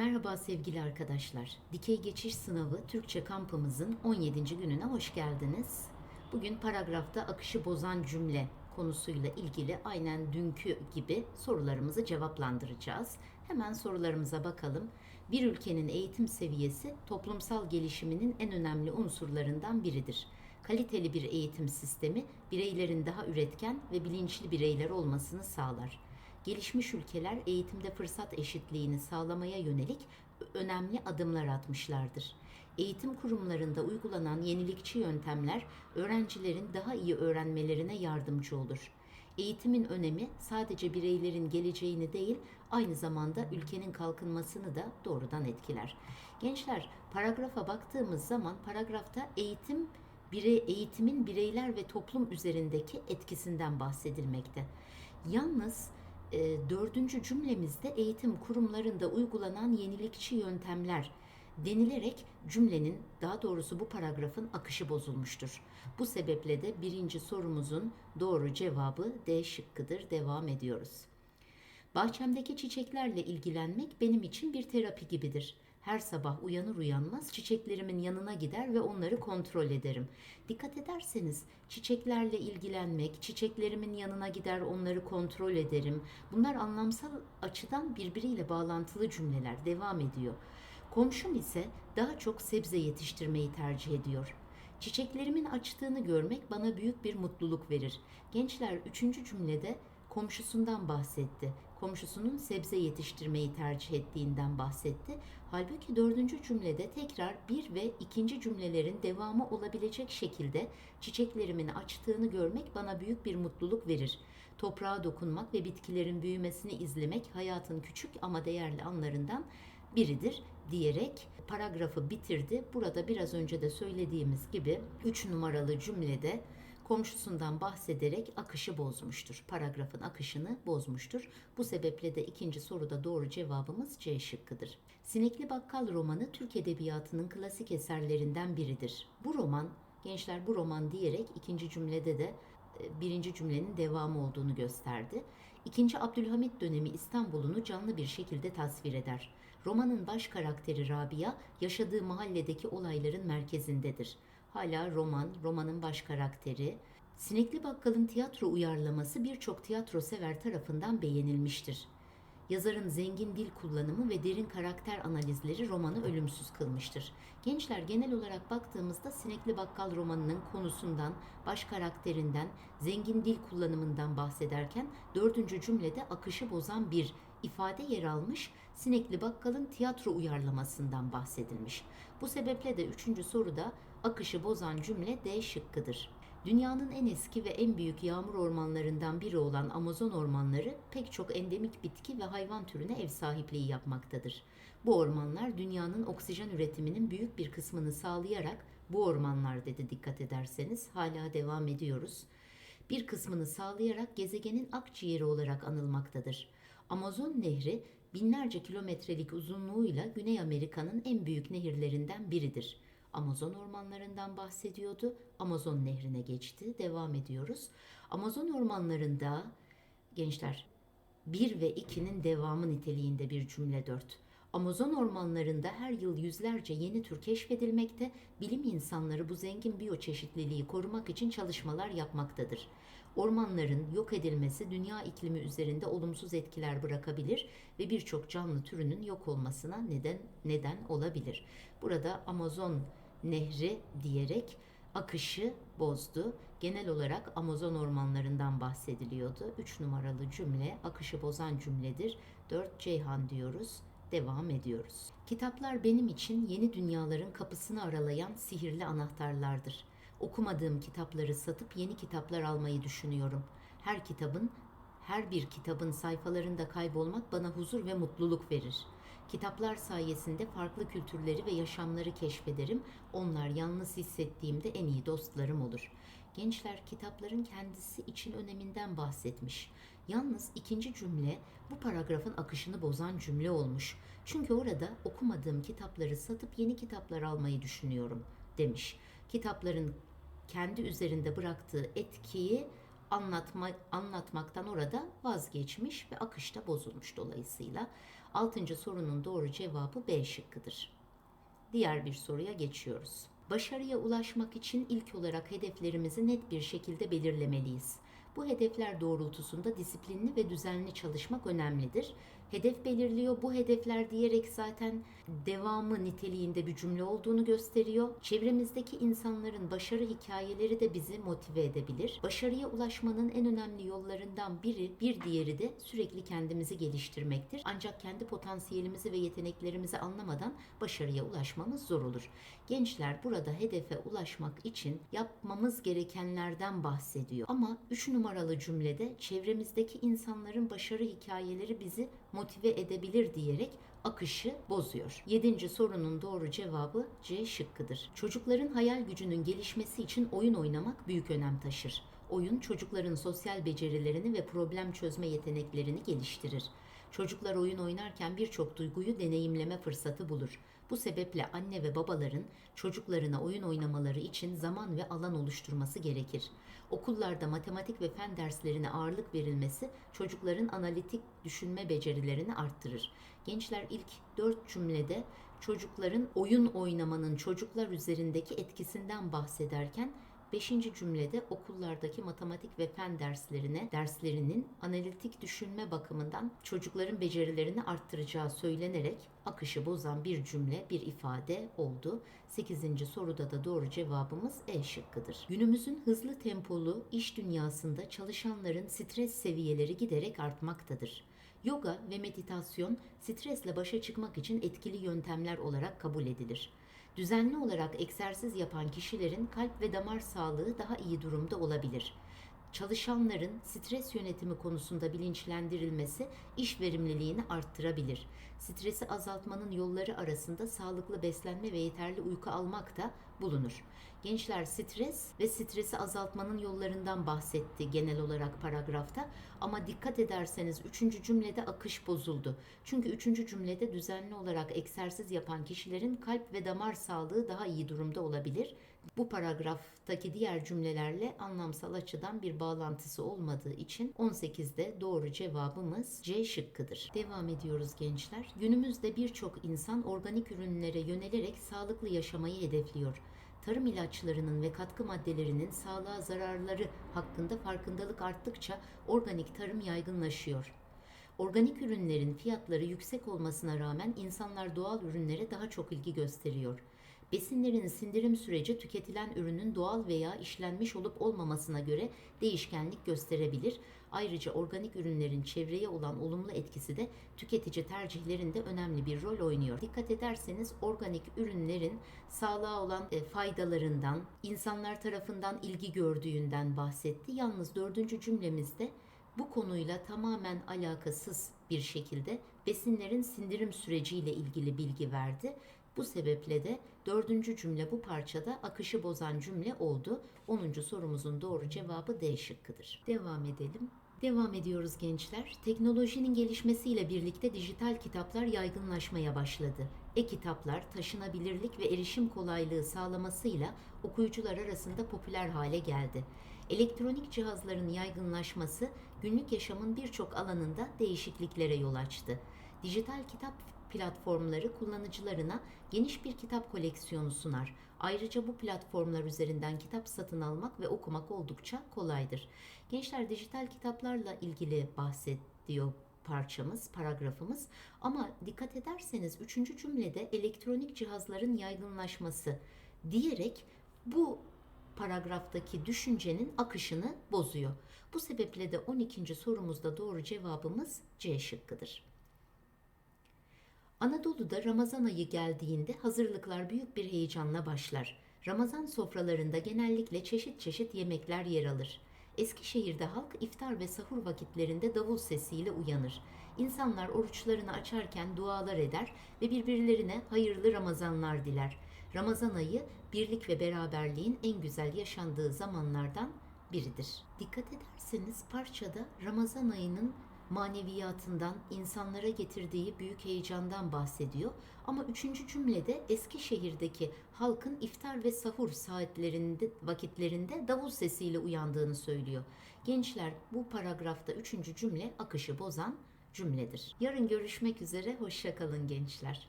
Merhaba sevgili arkadaşlar. Dikey geçiş sınavı Türkçe kampımızın 17. gününe hoş geldiniz. Bugün paragrafta akışı bozan cümle konusuyla ilgili aynen dünkü gibi sorularımızı cevaplandıracağız. Hemen sorularımıza bakalım. Bir ülkenin eğitim seviyesi toplumsal gelişiminin en önemli unsurlarından biridir. Kaliteli bir eğitim sistemi bireylerin daha üretken ve bilinçli bireyler olmasını sağlar gelişmiş ülkeler eğitimde fırsat eşitliğini sağlamaya yönelik önemli adımlar atmışlardır. Eğitim kurumlarında uygulanan yenilikçi yöntemler öğrencilerin daha iyi öğrenmelerine yardımcı olur. Eğitimin önemi sadece bireylerin geleceğini değil, aynı zamanda ülkenin kalkınmasını da doğrudan etkiler. Gençler, paragrafa baktığımız zaman paragrafta eğitim birey, eğitimin bireyler ve toplum üzerindeki etkisinden bahsedilmekte. Yalnız dördüncü cümlemizde eğitim kurumlarında uygulanan yenilikçi yöntemler denilerek cümlenin daha doğrusu bu paragrafın akışı bozulmuştur. Bu sebeple de birinci sorumuzun doğru cevabı D şıkkıdır. Devam ediyoruz. Bahçemdeki çiçeklerle ilgilenmek benim için bir terapi gibidir. Her sabah uyanır uyanmaz çiçeklerimin yanına gider ve onları kontrol ederim. Dikkat ederseniz çiçeklerle ilgilenmek, çiçeklerimin yanına gider onları kontrol ederim. Bunlar anlamsal açıdan birbiriyle bağlantılı cümleler devam ediyor. Komşum ise daha çok sebze yetiştirmeyi tercih ediyor. Çiçeklerimin açtığını görmek bana büyük bir mutluluk verir. Gençler üçüncü cümlede komşusundan bahsetti. Komşusunun sebze yetiştirmeyi tercih ettiğinden bahsetti. Halbuki dördüncü cümlede tekrar bir ve ikinci cümlelerin devamı olabilecek şekilde çiçeklerimin açtığını görmek bana büyük bir mutluluk verir. Toprağa dokunmak ve bitkilerin büyümesini izlemek hayatın küçük ama değerli anlarından biridir diyerek paragrafı bitirdi. Burada biraz önce de söylediğimiz gibi 3 numaralı cümlede komşusundan bahsederek akışı bozmuştur. Paragrafın akışını bozmuştur. Bu sebeple de ikinci soruda doğru cevabımız C şıkkıdır. Sinekli Bakkal romanı Türk Edebiyatı'nın klasik eserlerinden biridir. Bu roman, gençler bu roman diyerek ikinci cümlede de e, birinci cümlenin devamı olduğunu gösterdi. İkinci Abdülhamit dönemi İstanbul'unu canlı bir şekilde tasvir eder. Romanın baş karakteri Rabia, yaşadığı mahalledeki olayların merkezindedir. Hala roman, romanın baş karakteri. Sinekli Bakkal'ın tiyatro uyarlaması birçok tiyatro sever tarafından beğenilmiştir. Yazarın zengin dil kullanımı ve derin karakter analizleri romanı ölümsüz kılmıştır. Gençler genel olarak baktığımızda Sinekli Bakkal romanının konusundan, baş karakterinden, zengin dil kullanımından bahsederken dördüncü cümlede akışı bozan bir ifade yer almış, Sinekli Bakkal'ın tiyatro uyarlamasından bahsedilmiş. Bu sebeple de üçüncü soruda akışı bozan cümle D şıkkıdır. Dünyanın en eski ve en büyük yağmur ormanlarından biri olan Amazon ormanları pek çok endemik bitki ve hayvan türüne ev sahipliği yapmaktadır. Bu ormanlar dünyanın oksijen üretiminin büyük bir kısmını sağlayarak bu ormanlar dedi dikkat ederseniz hala devam ediyoruz. Bir kısmını sağlayarak gezegenin akciğeri olarak anılmaktadır. Amazon Nehri binlerce kilometrelik uzunluğuyla Güney Amerika'nın en büyük nehirlerinden biridir. Amazon ormanlarından bahsediyordu. Amazon nehrine geçti. Devam ediyoruz. Amazon ormanlarında gençler 1 ve 2'nin devamı niteliğinde bir cümle 4. Amazon ormanlarında her yıl yüzlerce yeni tür keşfedilmekte, bilim insanları bu zengin biyoçeşitliliği korumak için çalışmalar yapmaktadır. Ormanların yok edilmesi dünya iklimi üzerinde olumsuz etkiler bırakabilir ve birçok canlı türünün yok olmasına neden neden olabilir. Burada Amazon nehri diyerek akışı bozdu. Genel olarak Amazon ormanlarından bahsediliyordu. 3 numaralı cümle akışı bozan cümledir. 4 Ceyhan diyoruz. Devam ediyoruz. Kitaplar benim için yeni dünyaların kapısını aralayan sihirli anahtarlardır. Okumadığım kitapları satıp yeni kitaplar almayı düşünüyorum. Her kitabın, her bir kitabın sayfalarında kaybolmak bana huzur ve mutluluk verir. Kitaplar sayesinde farklı kültürleri ve yaşamları keşfederim. Onlar yalnız hissettiğimde en iyi dostlarım olur. Gençler kitapların kendisi için öneminden bahsetmiş. Yalnız ikinci cümle bu paragrafın akışını bozan cümle olmuş. Çünkü orada okumadığım kitapları satıp yeni kitaplar almayı düşünüyorum demiş. Kitapların kendi üzerinde bıraktığı etkiyi anlatma, anlatmaktan orada vazgeçmiş ve akışta bozulmuş dolayısıyla. Altıncı sorunun doğru cevabı B şıkkıdır. Diğer bir soruya geçiyoruz. Başarıya ulaşmak için ilk olarak hedeflerimizi net bir şekilde belirlemeliyiz. Bu hedefler doğrultusunda disiplinli ve düzenli çalışmak önemlidir. Hedef belirliyor. Bu hedefler diyerek zaten devamı niteliğinde bir cümle olduğunu gösteriyor. Çevremizdeki insanların başarı hikayeleri de bizi motive edebilir. Başarıya ulaşmanın en önemli yollarından biri, bir diğeri de sürekli kendimizi geliştirmektir. Ancak kendi potansiyelimizi ve yeteneklerimizi anlamadan başarıya ulaşmamız zor olur. Gençler burada hedefe ulaşmak için yapmamız gerekenlerden bahsediyor. Ama 3 numaralı cümlede çevremizdeki insanların başarı hikayeleri bizi motive edebilir diyerek akışı bozuyor. Yedinci sorunun doğru cevabı C şıkkıdır. Çocukların hayal gücünün gelişmesi için oyun oynamak büyük önem taşır. Oyun çocukların sosyal becerilerini ve problem çözme yeteneklerini geliştirir. Çocuklar oyun oynarken birçok duyguyu deneyimleme fırsatı bulur. Bu sebeple anne ve babaların çocuklarına oyun oynamaları için zaman ve alan oluşturması gerekir. Okullarda matematik ve fen derslerine ağırlık verilmesi çocukların analitik düşünme becerilerini arttırır. Gençler ilk dört cümlede çocukların oyun oynamanın çocuklar üzerindeki etkisinden bahsederken Beşinci cümlede okullardaki matematik ve fen derslerine derslerinin analitik düşünme bakımından çocukların becerilerini arttıracağı söylenerek akışı bozan bir cümle, bir ifade oldu. Sekizinci soruda da doğru cevabımız E şıkkıdır. Günümüzün hızlı tempolu iş dünyasında çalışanların stres seviyeleri giderek artmaktadır. Yoga ve meditasyon stresle başa çıkmak için etkili yöntemler olarak kabul edilir. Düzenli olarak egzersiz yapan kişilerin kalp ve damar sağlığı daha iyi durumda olabilir. Çalışanların stres yönetimi konusunda bilinçlendirilmesi iş verimliliğini arttırabilir. Stresi azaltmanın yolları arasında sağlıklı beslenme ve yeterli uyku almak da bulunur. Gençler stres ve stresi azaltmanın yollarından bahsetti genel olarak paragrafta ama dikkat ederseniz üçüncü cümlede akış bozuldu. Çünkü üçüncü cümlede düzenli olarak egzersiz yapan kişilerin kalp ve damar sağlığı daha iyi durumda olabilir. Bu paragraftaki diğer cümlelerle anlamsal açıdan bir bağlantısı olmadığı için 18'de doğru cevabımız C şıkkıdır. Devam ediyoruz gençler. Günümüzde birçok insan organik ürünlere yönelerek sağlıklı yaşamayı hedefliyor tarım ilaçlarının ve katkı maddelerinin sağlığa zararları hakkında farkındalık arttıkça organik tarım yaygınlaşıyor. Organik ürünlerin fiyatları yüksek olmasına rağmen insanlar doğal ürünlere daha çok ilgi gösteriyor. Besinlerin sindirim süreci tüketilen ürünün doğal veya işlenmiş olup olmamasına göre değişkenlik gösterebilir. Ayrıca organik ürünlerin çevreye olan olumlu etkisi de tüketici tercihlerinde önemli bir rol oynuyor. Dikkat ederseniz organik ürünlerin sağlığa olan e, faydalarından, insanlar tarafından ilgi gördüğünden bahsetti. Yalnız dördüncü cümlemizde bu konuyla tamamen alakasız bir şekilde besinlerin sindirim süreciyle ilgili bilgi verdi. Bu sebeple de dördüncü cümle bu parçada akışı bozan cümle oldu. Onuncu sorumuzun doğru cevabı D şıkkıdır. Devam edelim. Devam ediyoruz gençler. Teknolojinin gelişmesiyle birlikte dijital kitaplar yaygınlaşmaya başladı. E-kitaplar taşınabilirlik ve erişim kolaylığı sağlamasıyla okuyucular arasında popüler hale geldi. Elektronik cihazların yaygınlaşması günlük yaşamın birçok alanında değişikliklere yol açtı. Dijital kitap platformları kullanıcılarına geniş bir kitap koleksiyonu sunar. Ayrıca bu platformlar üzerinden kitap satın almak ve okumak oldukça kolaydır. Gençler dijital kitaplarla ilgili bahsediyor parçamız, paragrafımız. Ama dikkat ederseniz üçüncü cümlede elektronik cihazların yaygınlaşması diyerek bu paragraftaki düşüncenin akışını bozuyor. Bu sebeple de 12. sorumuzda doğru cevabımız C şıkkıdır. Anadolu'da Ramazan ayı geldiğinde hazırlıklar büyük bir heyecanla başlar. Ramazan sofralarında genellikle çeşit çeşit yemekler yer alır. Eskişehir'de halk iftar ve sahur vakitlerinde davul sesiyle uyanır. İnsanlar oruçlarını açarken dualar eder ve birbirlerine hayırlı Ramazanlar diler. Ramazan ayı birlik ve beraberliğin en güzel yaşandığı zamanlardan biridir. Dikkat ederseniz parçada Ramazan ayının maneviyatından, insanlara getirdiği büyük heyecandan bahsediyor. Ama üçüncü cümlede Eskişehir'deki halkın iftar ve sahur saatlerinde, vakitlerinde davul sesiyle uyandığını söylüyor. Gençler bu paragrafta üçüncü cümle akışı bozan cümledir. Yarın görüşmek üzere, hoşça kalın gençler.